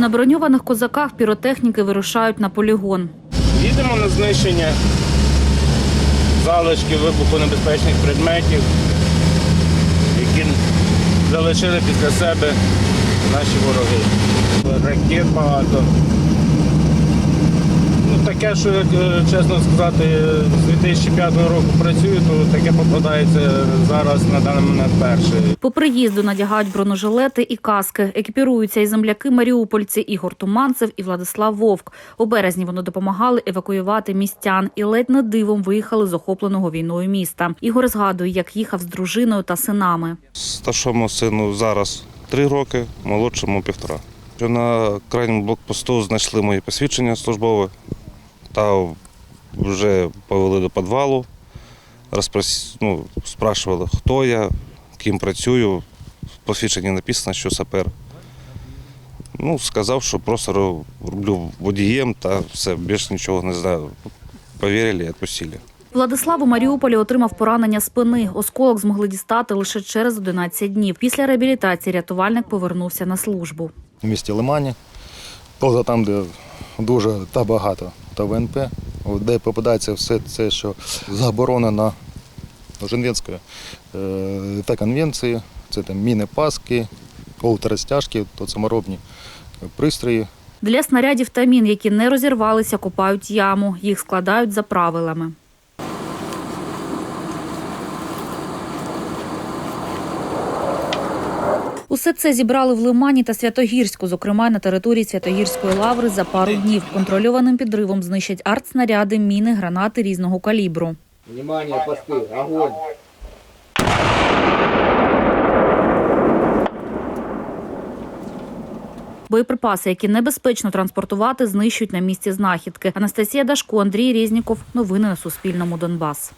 На броньованих козаках піротехніки вирушають на полігон. Їдемо на знищення залишків вибухонебезпечних предметів, які залишили після себе наші вороги. Ракет багато. Таке, що, як, е, чесно сказати, з 2005 року працюю, то таке попадається зараз на даний момент перше. По приїзду надягають бронежилети і каски. Екіпіруються і земляки маріупольці Ігор Туманцев і Владислав Вовк. У березні вони допомагали евакуювати містян і ледь не дивом виїхали з охопленого війною міста. Ігор згадує, як їхав з дружиною та синами. Старшому сину зараз три роки, молодшому півтора. На крайньому блокпосту знайшли мої посвідчення службове та вже повели до підвалу, розпрос... ну, спрашували, хто я, ким працюю. В посвідченні написано, що сапер. Ну, сказав, що просто роблю водієм та все, більше нічого не знаю. Повірили і відпустили. Владислав у Маріуполі отримав поранення спини. Осколок змогли дістати лише через 11 днів. Після реабілітації рятувальник повернувся на службу. в місті Лимані, поза там, де дуже та багато та ВНП, де попадається все це, що заборонено Женевською е, та конвенції, це там міни паски, колоторозтяжки, то саморобні пристрої. Для снарядів та мін, які не розірвалися, копають яму. Їх складають за правилами. Усе це зібрали в Лимані та Святогірську, зокрема на території Святогірської лаври за пару днів. Контрольованим підривом знищать артснаряди, міни, гранати різного калібру. Внимание, посты, огонь! Боєприпаси, які небезпечно транспортувати, знищують на місці знахідки. Анастасія Дашко, Андрій Різніков. Новини на Суспільному. Донбас.